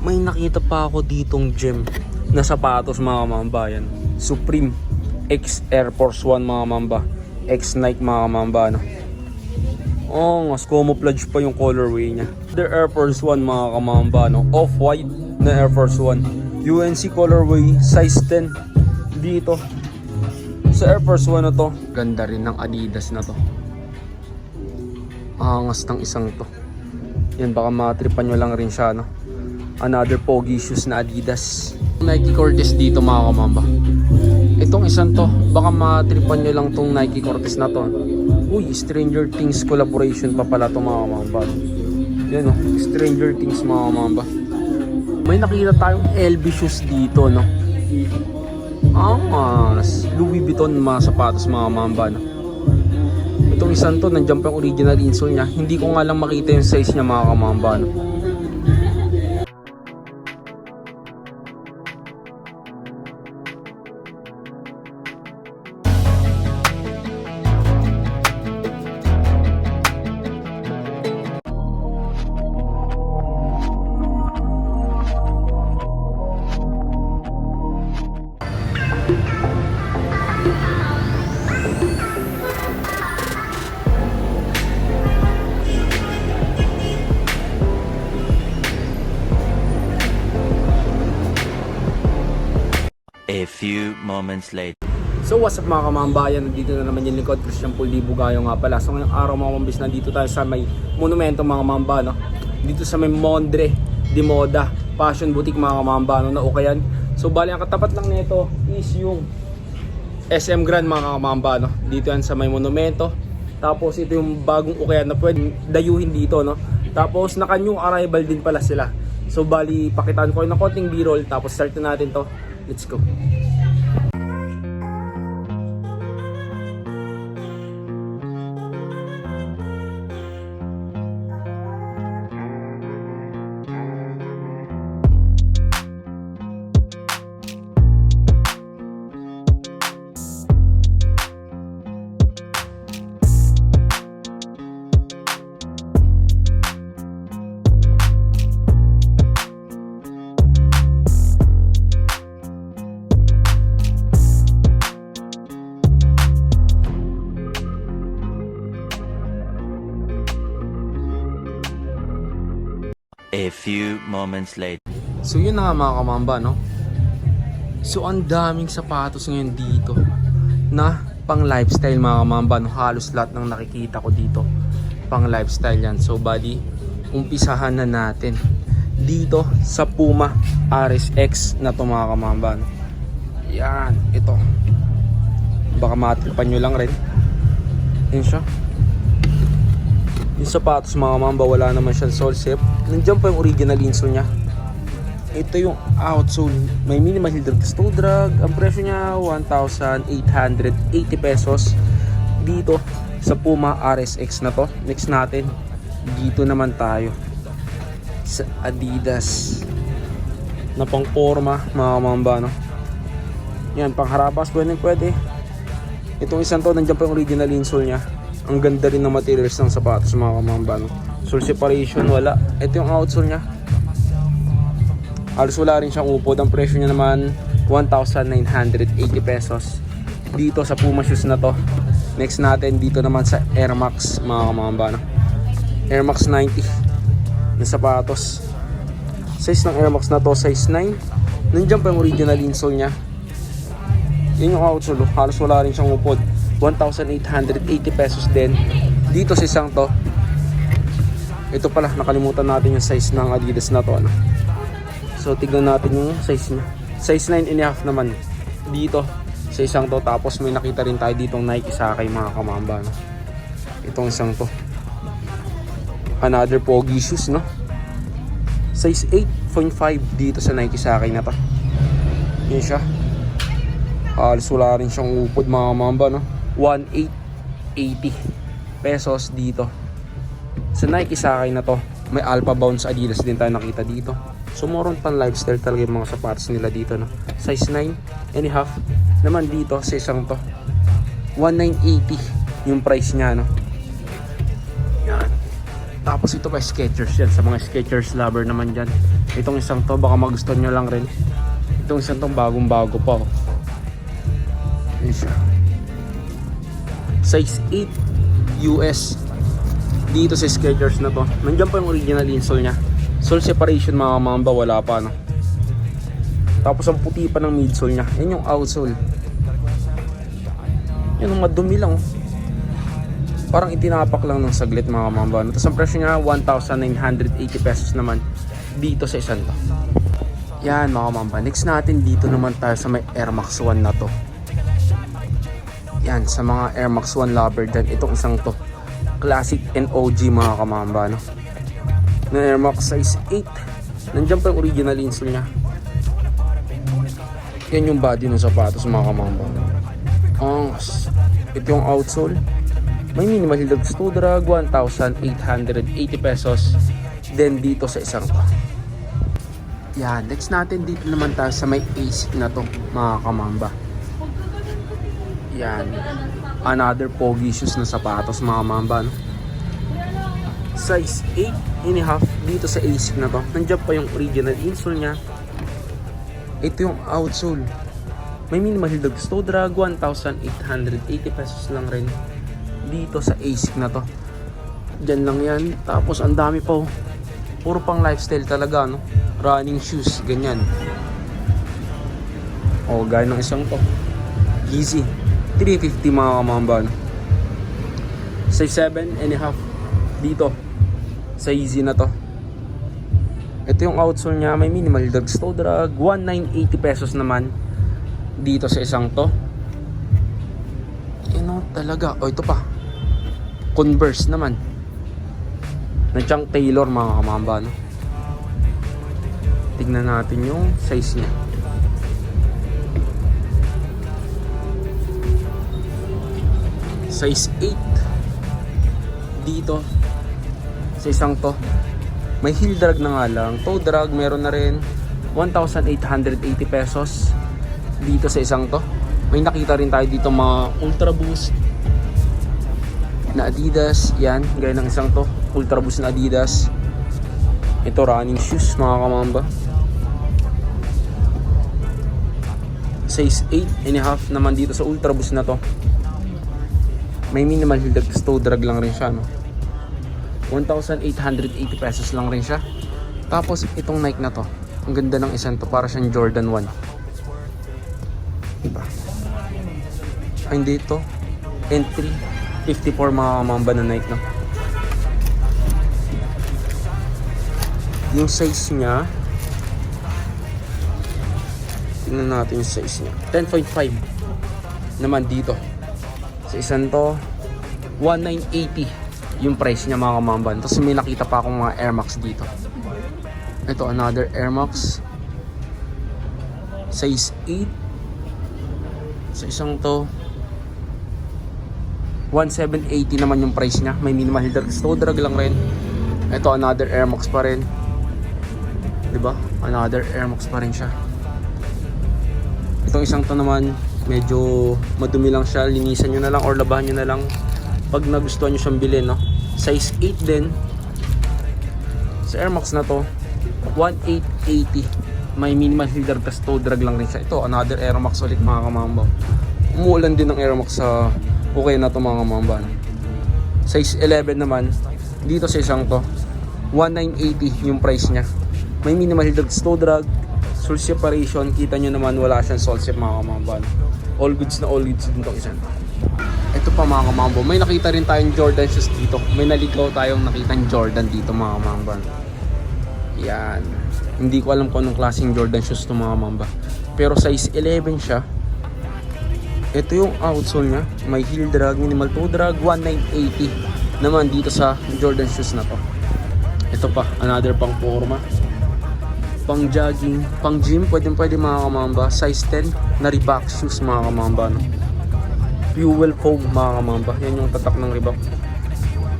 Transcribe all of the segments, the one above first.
may nakita pa ako ditong gem na sapatos mga mambayan. Supreme X Air Force 1 mga mamba. X Nike mga mamba no. Oh, mas camouflage pa yung colorway niya. The Air Force 1 mga kamamba no. Off-white na Air Force 1. UNC colorway size 10 dito. Sa Air Force 1 na to, ganda rin ng Adidas na to. Angas ng isang to. Yan baka matripan nyo lang rin siya no. Another pogi shoes na Adidas. Nike Cortez dito mga kamamba. Itong isang to, baka matripan nyo lang tong Nike Cortez na to. Uy, Stranger Things collaboration pa pala to mga kamamba. Yan o, Stranger Things mga kamamba. May nakita tayong LV shoes dito no. Angas. Louis Vuitton mga sapatos mga mamba no. Itong isang to, nandiyan pa yung original insole niya. Hindi ko nga lang makita yung size niya mga kamamba no. A few moments later. So what's up mga kamambayan, nandito na naman yung lingkod, Christian Paul Libugayo nga pala. So ngayong araw mga mambis, nandito tayo sa may monumento mga kamamba, no? Dito sa may Mondre de Moda, Fashion Boutique mga kamamba, no? Na ukayan. So bali, ang katapat lang nito is yung SM Grand mga kamamba, no? Dito yan sa may monumento. Tapos ito yung bagong ukayan na pwedeng dayuhin dito, no? Tapos naka new arrival din pala sila. So bali, pakitaan ko ng konting b-roll, tapos start na natin to. Let's go. Few moments later. So yun na nga mga kamamba no So ang daming sapatos ngayon dito Na pang lifestyle mga kamamba no? Halos lahat ng nakikita ko dito Pang lifestyle yan So buddy Umpisahan na natin Dito sa Puma RSX na to mga kamamba no? Yan Ito Baka matripan nyo lang rin Yun siya yung sapatos mga mamba wala naman siyang sole shape. Nandiyan pa yung original insole niya. Ito yung outsole may minimal heel drag toe drag. Ang presyo niya 1,880 pesos. Dito sa Puma RSX na to. Next natin dito naman tayo. Sa Adidas. Na pang forma mga mamba no? Yan pang harapas pwede pwede. Itong isang to nandiyan pa yung original insole niya ang ganda rin ng materials ng sapatos mga kamamba no? sole separation wala. Ito yung outsole niya. Halos wala rin siyang upod. Ang presyo niya naman 1,980 pesos. Dito sa Puma shoes na to. Next natin dito naman sa Air Max mga kamamba no? Air Max 90 na sapatos. Size ng Air Max na to size 9 nandiyan pa yung original insole niya. Yun yung outsole halos wala rin siyang upod 1,880 pesos din. Dito sa isang to. Ito pala nakalimutan natin yung size ng Adidas na to ano. so tignan natin yung size niya. Size 9 and a half naman. Dito sa isang to. Tapos may nakita rin tayo ditong Nike sa kay mga kamamba no? itong isang to. Another pogi shoes no? Size 8.5 dito sa Nike sa akin na to. Yun siya. Halos wala rin siyang upod mga mamba no 1,880 pesos dito sa Nike sa akin na to may Alpha Bounce Adidas din tayo nakita dito so more on pan lifestyle talaga yung mga sapatos nila dito no size 9 and a half naman dito sa isang to 1,980 yung price niya no yan tapos ito pa Skechers yan sa mga Skechers lover naman dyan Itong isang to, baka magustuhan nyo lang rin. Itong isang to, bagong bago pa. Oh. Yan siya. Size 8 US. Dito sa Skechers na to. Nandiyan pa yung original insole niya. Sole separation mga mamba, wala pa no. Tapos ang puti pa ng midsole niya. Yan yung outsole. Yan ang madumi lang. oh. Parang itinapak lang ng saglit mga mamba. Tapos ang presyo niya 1,980 pesos naman dito sa isang to. Yan mga mamba. Next natin dito naman tayo sa may Air Max 1 na to. Yan sa mga Air Max 1 lover dyan. Itong isang to. Classic and OG mga kamamba. No? Na Air Max size 8. Nandiyan pa yung original insole niya. Yan yung body ng sapatos mga kamamba. Angas. Ito yung outsole. May minimal hildag to drag 1,880 pesos. Then dito sa isang to. Yan, next natin dito naman tayo sa may ASIC na to mga kamamba. Yan. Another pogi shoes na sapatos mga mamba. No? Size 8 and a half dito sa ASIC na to. Nandiyan pa yung original insole niya. Ito yung outsole. May minimal hildag toe drag 1,880 pesos lang rin dito sa ASIC na to. Diyan lang yan. Tapos ang dami pa oh. Puro pang lifestyle talaga no. Running shoes, ganyan. Oh, gaya ng isang to. Easy. 350 mga kamamba. no? Size 7 and a half dito sa easy na to. Ito yung outsole niya, may minimal drag toe drag, 1980 pesos naman dito sa isang to. Ano talaga? O ito pa. Converse naman. Nandiyan Taylor mga kamamba. Tignan natin yung size niya. Size 8 dito sa isang to. May heel drag na nga lang. Toe drag meron na rin 1,880 pesos dito sa isang to. May nakita rin tayo dito mga Ultra Boost na Adidas. Yan, gaya ng isang to. Ultra Boost na Adidas. Ito running shoes mga kamamba. Size 8 and a half naman dito sa Ultra Boost na to. May minimal drag, toe drag lang rin siya no. 1,880 pesos lang rin siya. Tapos itong Nike na to. Ang ganda ng isang to para siyang Jordan 1. Diba? Ay, hindi ito. Entry. 54 mga kamamba na Nike no. Yung size niya Tingnan natin yung size niya. 10.5 naman dito. Sa isang to 1980 yung price niya mga kamamban. Tapos may nakita pa akong mga Air Max dito. Ito another Air Max. Size 8. Sa isang to 1780 naman yung price niya. May minimal drag. Slow drag lang rin. Ito another Air Max pa rin. 'Di ba? Another Air Max pa rin siya. Itong isang to naman medyo madumi lang siya. Linisan nyo na lang or labahan nyo na lang pag nagustuhan nyo siyang bilhin, no? Size 8 din. Sa Air Max na to, 1880. May minimal drag tas toe drag lang rin siya. Ito, another Air Max ulit mga kamamba. Umuulan din ng Air Max sa okay na to mga kamamba. Size 11 naman, dito sa isang to, 1980 yung price niya. May minimal heel drag, toe drag, sole separation. Kita nyo naman wala siyang sole sep mga kamamba. All goods na all goods din tong to. Ito pa mga kamambo, may nakita rin tayong Jordan shoes dito. May naligaw tayong nakitang Jordan dito mga kamamba. Yan. Hindi ko alam kung anong klaseng Jordan shoes to mga mamba. Pero size 11 siya. Ito yung outsole niya. May heel drag, minimal toe drag, 1980 naman dito sa Jordan shoes na to. Ito pa, another pang forma. Pang jogging, pang gym, pwede pwede mga kamamba. Size 10 na Reebok shoes mga kamamba. No? fuel foam mga kamamba. Yan yung tatak ng Reebok.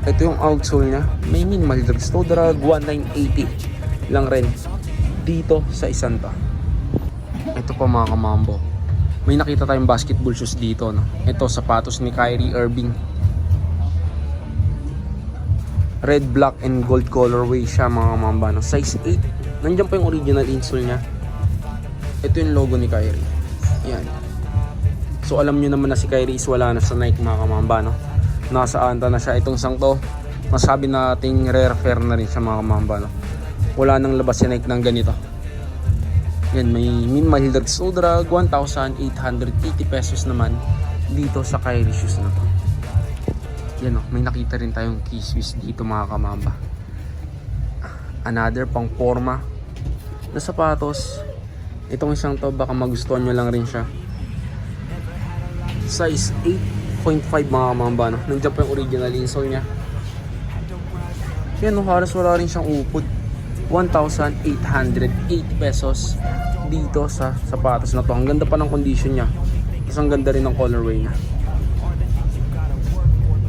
Ito yung outsole niya. May minimal drag. Toe drag 1980 lang rin. Dito sa isanta. Ito pa mga kamambo. May nakita tayong basketball shoes dito. No? Ito sapatos ni Kyrie Irving. Red, black, and gold colorway siya mga kamamba. No? Size 8 Nandiyan pa yung original insole niya. Ito yung logo ni Kyrie. Yan. So alam nyo naman na si Kyrie is wala na sa Nike mga kamamba no. Nasa anta na siya itong isang to. Masabi nating rare fair na rin siya mga kamamba no. Wala nang labas si Nike ng ganito. Yan may minimal heel drag drag 1,880 pesos naman dito sa Kyrie shoes na to. Yan o, may nakita rin tayong key Swiss dito mga kamamba. Another pang forma na sapatos. Itong isang to baka magustuhan nyo lang rin siya. Size 8.5 mga kamamba no. Nandiyan pa yung original insole niya. Yan no, halos wala rin siyang upod. 1,808 pesos dito sa sapatos na to. Ang ganda pa ng condition niya. Tapos ang ganda rin ng colorway niya.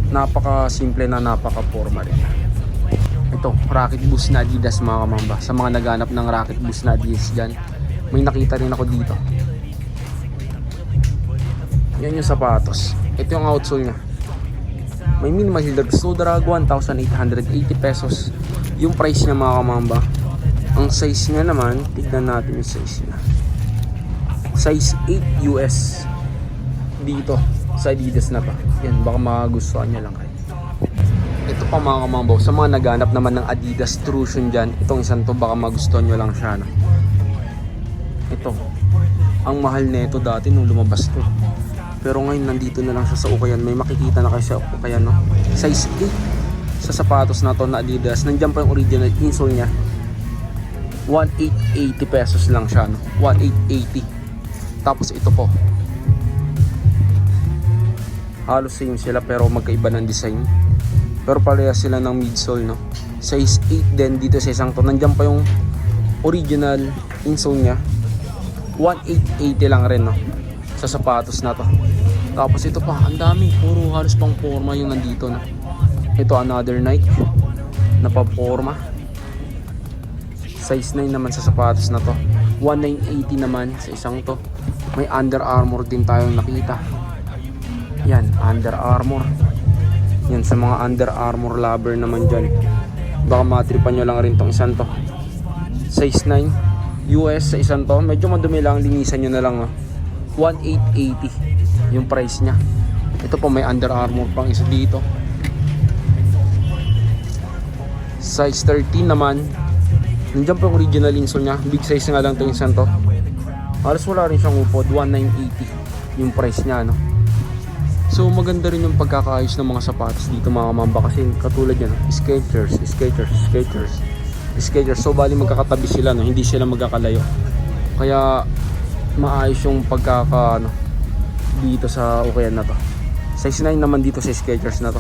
Napaka simple na napaka forma rin. Ito, racket boost na Adidas mga kamamba. Sa mga naghanap ng racket boost na Adidas dyan, may nakita rin ako dito. Yan yung sapatos. Ito yung outsole niya. May minimal heel drag sole drag 1,880 pesos. Yung price niya mga kamamba. Ang size niya naman, tignan natin yung size niya. Size 8 US. Dito sa Adidas na to. Yan, baka magustuhan niya lang kayo. Ito pa mga kamambaw, sa mga naghanap naman ng Adidas Trusion dyan, itong isang to baka magustuhan nyo lang siya. No? Ito, ang mahal nito dati nung lumabas to. Pero ngayon nandito na lang siya sa Ukayan. May makikita na kayo sa Ukayan, no? Size 8 sa sapatos na to na Adidas. Nandiyan pa yung original insole niya. 1,880 pesos lang siya, no? 1,880. Tapos ito po. Halos same sila pero magkaiba ng design. Pero parehas sila ng midsole, no? Size 8 din dito sa isang to. Nandiyan pa yung original insole niya. 1,880 lang rin, no? Sa sapatos na to. Tapos ito pa, ang dami. Puro halos pang forma yung nandito, no? Ito another Nike na pa forma. Size 9 naman sa sapatos na to. 1,980 naman sa isang to. May Under Armour din tayong nakita. Yan, Under Armour. Yan sa mga Under Armour lover naman dyan. Baka matripan nyo lang rin tong isang to. Size 9. US sa isang to. Medyo madumi lang. Linisan nyo na lang. Oh. 1,880 yung price niya. Ito po may Under Armour pang isa dito. Size 13 naman. Nandiyan po yung original insole niya. Big size nga lang itong isang to. Halos wala rin siyang upod. 1,980 yung price niya. No? So maganda rin yung pagkakaayos ng mga sapatos dito mga mamba kasi katulad yan, Skechers, Skechers, Skechers, Skechers. So bali magkakatabi sila, no? hindi sila magkakalayo. Kaya maayos yung pagkaka ano, dito sa ukayan na to. Size 9 naman dito sa Skechers na to.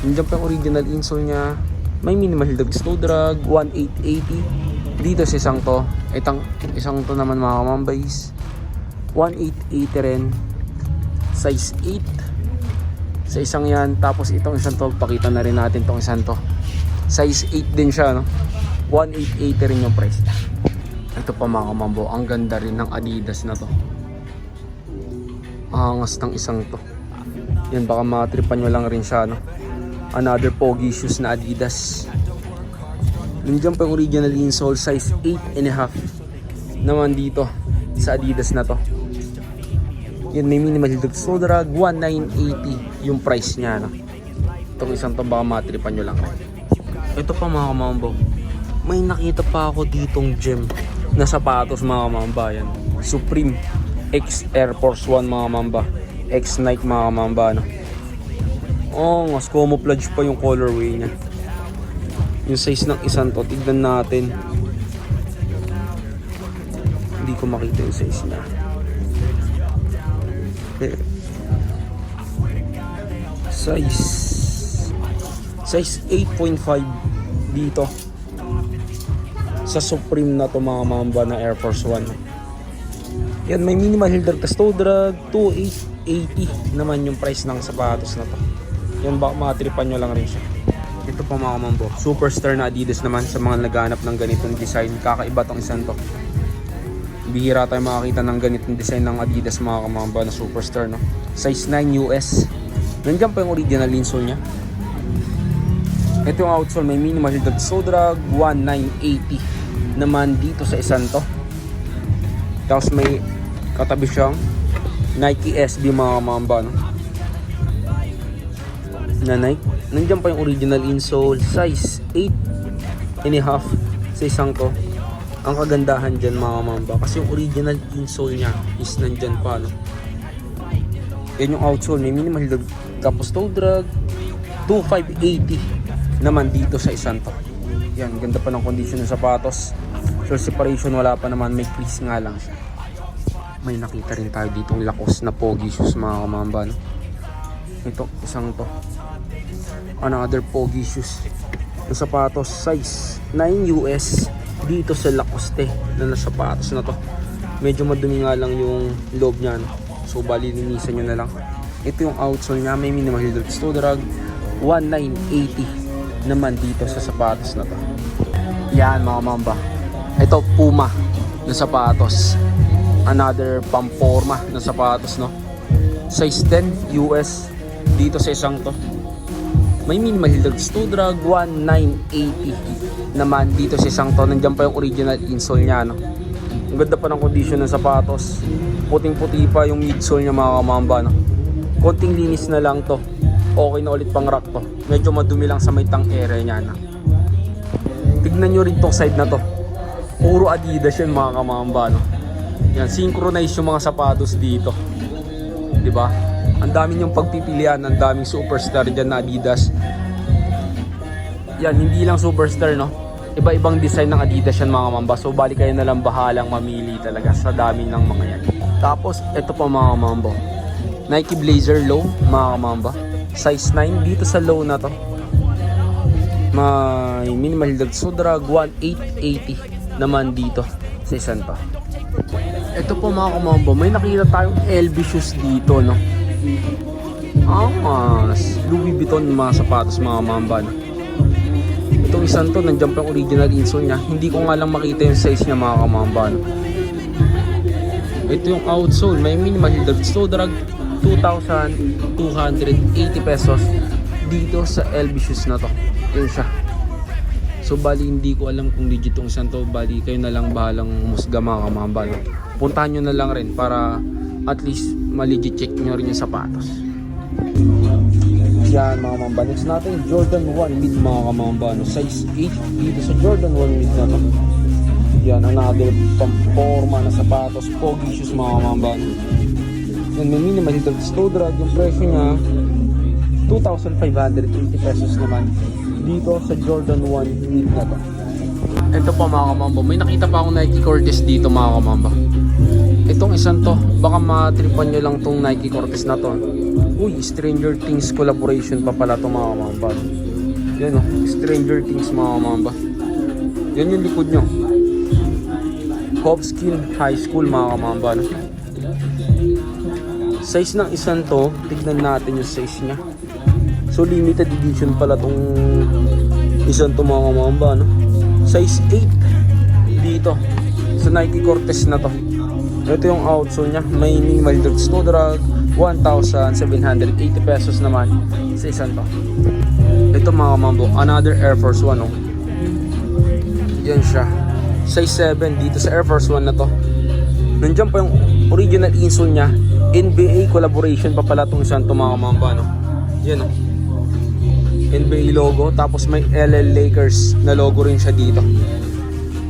Nandiyan pa yung original insole niya. May minimal drag slow drag, 1880. Dito sa isang to, itang isang to naman mga kamamba is 1880 rin. Size 8 sa isang yan tapos itong isang to pakita na rin natin tong isang to. Size 8 din siya no? 1880 rin yung price niya. Ito pa mga kamambo ang ganda rin ng adidas na to. Angas ng isang to. Yan baka matripan nyo lang rin siya no? Another pogi shoes na adidas. Nandiyan pa yung original insole size 8 and a half naman dito sa adidas na to yun, may minimal sole drag, 1,980 yung price niya. No? Itong isang to baka matripan nyo lang. Ito pa mga kamambo. May nakita pa ako ditong gem na sapatos mga kamamba. Yan. Supreme X Air Force 1 mga kamamba. X Nike mga kamamba. No? Oh, mas camouflage pa yung colorway niya. Yung size ng isang to, tignan natin. Hindi ko makita yung size niya. Size. Size 8.5 dito. Sa Supreme na to mga mamba na Air Force 1 yan may minimal heel drag toe drag 2880 naman yung price ng sapatos na to. Yan baka matripan nyo lang rin siya. Ito pa mga mambo superstar na Adidas naman sa mga naghanap ng ganitong design. Kakaiba tong isang to bihira tayo makakita ng ganitong design ng Adidas mga kamamba na superstar no size 9 US nandiyan pa yung original insole nya ito yung outsole may minimal drag sole drag 1980 naman dito sa isang to. Tapos may katabi siyang Nike SB mga kamamba. No? Na Nike. Nandiyan pa yung original insole. Size 8 and a half sa isang to. Ang kagandahan dyan mga kamamba. Kasi yung original insole niya is nandyan pa. No? Yan yung outsole. May minimal lag. Tapos toe drag. 2,580 naman dito sa isang to. Yan, ganda pa ng condition ng sapatos. So separation wala pa naman, may crease nga lang siya. May nakita rin tayo ditong lakos na pogi shoes mga kamamba. No? Ito, isang to. Another pogi shoes. Yung sapatos, size 9 US dito sa Lacoste na na sapatos na to. Medyo madumi nga lang yung loob niya. No? So bali linisan nyo na lang. Ito yung outsole niya, may minimal heel toe drag 1980 naman dito sa sapatos na to. Yan mga mamba. Ito Puma na sapatos. Another Pamporma na sapatos no. Size 10 US dito sa isang to. May minimal heel toe drag 1980 naman dito sa isang to. Nandiyan pa yung original insole niya no. Ang ganda pa ng condition ng sapatos. Puting-puti pa yung midsole niya mga kamamba no. Konting linis na lang to. Okay na ulit pang rack to. Medyo madumi lang sa may tang area niya na. Tignan nyo rin tong side na to. Puro Adidas yan mga kamamba no. Yan, synchronize yung mga sapatos dito. 'Di ba? Ang dami yung pagpipilian, ang daming superstar diyan na Adidas. Yan, hindi lang superstar no. Iba-ibang design ng Adidas yan mga mamba. So bali kayo na lang bahalang mamili talaga sa dami ng mga yan. Tapos ito pa mga mamba. Nike Blazer Low mga kamamba. Size 9 dito sa low na to. May minimal dagdag so drag 1880 naman dito sa isan pa. Ito po mga kamamba, may nakita tayong LV shoes dito no. Mas Louis Vuitton mga sapatos mga mamba no. Itong isang to, nandiyan pa yung original insole niya. Hindi ko nga lang makita yung size niya mga kamamba no. Ito yung outsole, may minimal dagdag so drag 2,280 pesos dito sa LV shoes na to. Yun siya. So bali hindi ko alam kung legit tong isang to. Bali kayo na lang bahalang musga mga kamamba. No? Puntahan nyo na lang rin para at least ma-legit check nyo rin yung sapatos. Yan mga kamamba. Next natin Jordan 1 mid mga kamamba. No? Size 8 dito sa Jordan 1 mid na. Yan another pamporma na sapatos. Pogi shoes mga kamamba. No? Yan may minimal dito store drag. Yung presyo niya 2,580 pesos naman dito sa Jordan 1 mid na to. Ito pa mga kamamba, may nakita pa akong Nike Cortez dito mga kamamba. Itong isang to, baka matripan nyo lang tong Nike Cortez na to. Uy, Stranger Things collaboration pa pala to mga kamamba. Yan o, Stranger Things mga kamamba. Yan yung likod nyo. Hopskin High School mga kamamba. No? Size ng isang to, tignan natin yung size niya. So limited edition pala tong isang to mga kamamba no. Size 8 dito sa Nike Cortez na to. Ito yung outsole niya. May minimal drag snow drag 1,780 pesos naman sa isang to. Ito mga kamambo, another Air Force One oh. Yan siya. Size 7 dito sa Air Force One na to. Nandiyan pa yung original insole niya. NBA collaboration pa pala itong isang to mga kamamba no. Yan oh. NBA logo tapos may LL Lakers na logo rin siya dito.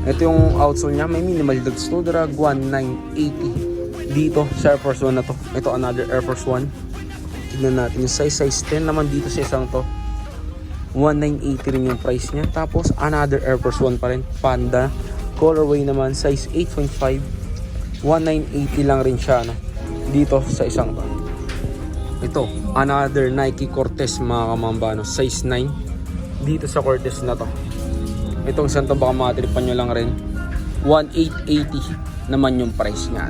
Ito yung outsole niya, may minimal drag toe drag 1980 dito sa Air Force 1 na to. Ito another Air Force 1. Tignan natin yung size size 10 naman dito sa isang to. 1980 rin yung price niya. Tapos another Air Force 1 pa rin, Panda. Colorway naman size 8.5. 1980 lang rin siya no. Dito sa isang to. Ito, another Nike Cortez mga kamambano, size 9 dito sa Cortez na to. Itong isang to baka matripan nyo lang rin. 1,880 naman yung price niya.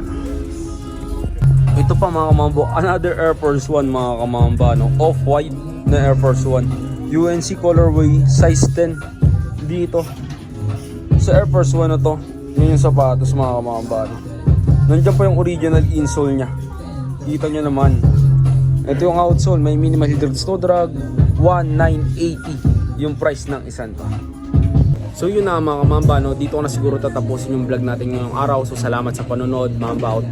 Ito pa mga kamambo, another Air Force 1 mga kamambano, off-white na Air Force 1. UNC colorway, size 10 dito. Sa Air Force 1 na to, yun yung sapatos mga kamambano. Nandiyan pa yung original insole niya. Kita nyo naman, ito yung outsole, may minimal hydrogen snow drag, 1980 yung price ng isang to. So yun na mga kamamba, no? dito ko na siguro tatapusin yung vlog natin ngayong araw. So salamat sa panonood, mamba out.